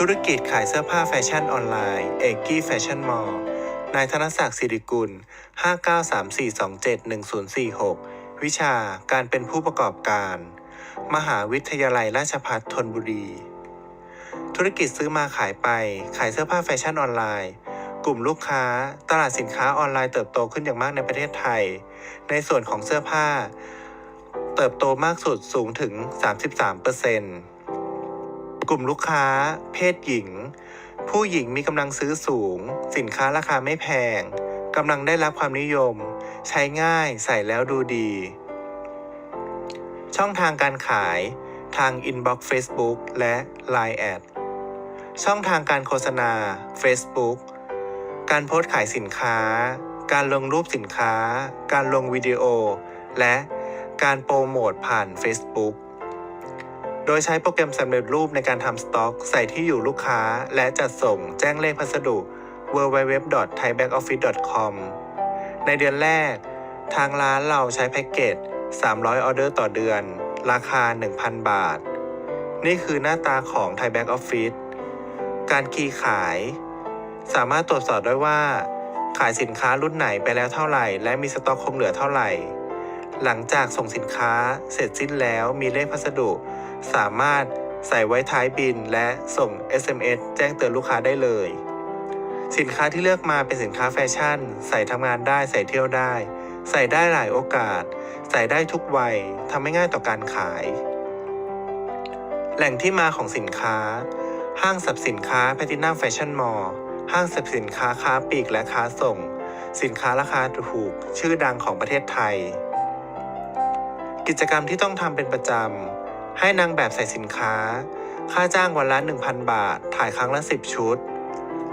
ธุรกิจขายเสื้อผ้าแฟชั่นออนไลน์เอกกี้แฟชั่นมอลล์นายธนศักดิ์สิริกุล 5934271046 วิชาการเป็นผู้ประกอบการ มหาวิทยาลัยราชภัฏธนบุรี ธุรกิจซื้อมาขายไป ขายเสื้อผ้าแฟชั่นออนไลน์ กลุ่มลูกค้า ตลาดสินค้าออนไลน์เติบโตขึ้นอย่างมากในประเทศไทย ในส่วนของเสื้อผ้า เติบโตมากสุดสูงถึง 33% กลุ่มลูกค้า เพศหญิง ผู้หญิงมีกำลังซื้อสูง สินค้าราคาไม่แพงกำลังได้รับความนิยม ใช้ง่ายใส่แล้วดูดี ช่องทางการขายทาง Inbox Facebook และ Line แอดช่องทางการโฆษณา Facebook การโพสต์ขายสินค้า การลงรูปสินค้า การลงวิดีโอ และการโปรโมทผ่าน Facebook โดยใช้โปรแกรมสำเร็จรูปในการทำสต็อก ใส่ที่อยู่ลูกค้า และจัดส่งแจ้งเลขพัสดุ www.thaibackoffice.com ในเดือนแรก ทางร้านเราใช้แพ็กเกจ 300 ออเดอร์ต่อเดือน ราคา 1,000 บาท นี่คือหน้าตาของ Thai Back Office การคีย์ขาย สามารถตรวจสอบได้ว่า ขายสินค้ารุ่นไหนไปแล้วเท่าไหร่ และมีสต็อกคงเหลือเท่าไหร่ หลังจากส่งสินค้าเสร็จสิ้นแล้วมีเลขพัสดุ สามารถใส่ไว้ท้ายบินและส่ง SMS แจ้งเตือนลูกค้าได้เลย สินค้าที่เลือกมาเป็นสินค้าแฟชั่น ใส่ทำงานได้ใส่เที่ยวได้ ใส่ได้หลายโอกาส ใส่ได้ทุกวัยทำให้ง่ายต่อการขาย แหล่งที่มาของสินค้า ห้างสรรพสินค้าแพทินัมแฟชั่นมอลล์ห้างสรรพสินค้าค้าปลีกและค้าส่ง สินค้าราคาถูกชื่อดังของประเทศไทย กิจกรรมที่ต้องทำเป็นประจำ ให้นางแบบใส่สินค้า ค่าจ้างวันละ 1,000 บาท ถ่ายครั้งละ 10 ชุด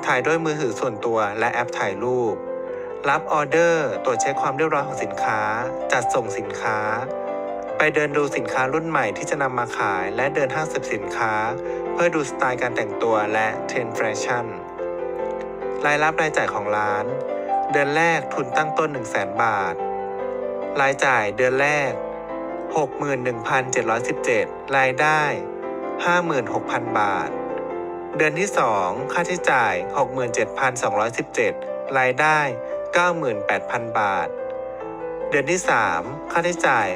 ถ่ายด้วยมือถือส่วนตัวและแอปถ่ายรูป รับออเดอร์ ตรวจเช็คความเรียบร้อยของสินค้า จัดส่งสินค้า ไปเดินดูสินค้ารุ่นใหม่ที่จะนำมาขาย และเดินห้างสรรพสินค้า เพื่อดูสไตล์การแต่งตัวและเทรนด์แฟชั่น รายรับรายจ่ายของร้าน เดือนแรกทุนตั้งต้น 1 0 0 0 0 0 บาท รายจ่ายเดือนแรก 61,717 รายได้ 56,000 บาท เดือนที่ 2 ค่าใช้จ่าย 67,217 รายได้ 98,000 บาท เดือนที่ 3 ค่าใช้จ่าย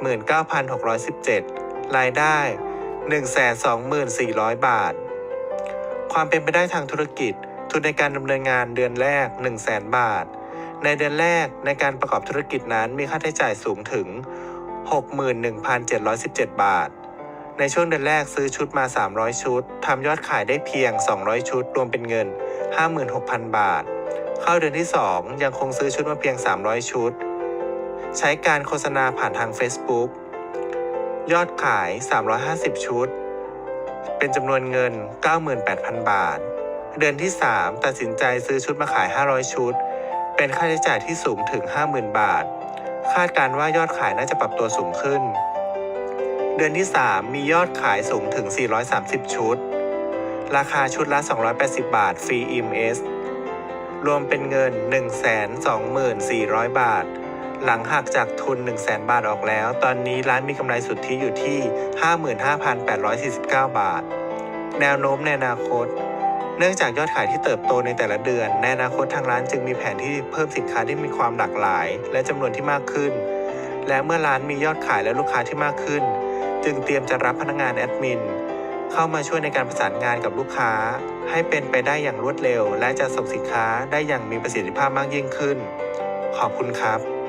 89,617 รายได้ 124,000 บาท ความเป็นไปได้ทางธุรกิจ ทุนในการดำเนินงานเดือนแรก 100,000 บาท ในเดือนแรกในการประกอบธุรกิจนั้นมีค่าใช้จ่ายสูงถึง 61,717 บาท ในช่วงเดือนแรกซื้อชุดมา 300 ชุด ทำยอดขายได้เพียง 200 ชุด รวมเป็นเงิน 56,000 บาท เข้าเดือนที่ 2 ยังคงซื้อชุดมาเพียง 300 ชุด ใช้การโฆษณาผ่านทาง Facebook ยอดขาย 350 ชุด เป็นจำนวนเงิน 98,000 บาท เดือนที่ 3 ตัดสินใจซื้อชุดมาขาย 500 ชุด เป็นค่าใช้จ่ายที่สูงถึง 50,000 บาท คาดการว่ายอดขายน่าจะปรับตัวสูงขึ้น เดือนที่ 3 มียอดขายสูงถึง 430 ชุด ราคาชุดละ 280 บาท ฟรี EMS รวมเป็นเงิน 124,000 บาท หลังหักจากทุน 100,000 บาทออกแล้ว ตอนนี้ร้านมีกำไรสุทธิอยู่ที่ 55,849 บาท แนวโน้มในอนาคต เนื่องจากยอดขายที่เติบโตในแต่ละเดือน ในอนาคตทางร้านจึงมีแผนที่เพิ่มสินค้าที่มีความหลากหลาย และจำนวนที่มากขึ้น และเมื่อร้านมียอดขายและลูกค้าที่มากขึ้น จึงเตรียมจะรับพนักงานแอดมินเข้ามาช่วยในการประสานงานกับลูกค้า ให้เป็นไปได้อย่างรวดเร็ว และจะส่งสินค้าได้อย่างมีประสิทธิภาพมากยิ่งขึ้น ขอบคุณครับ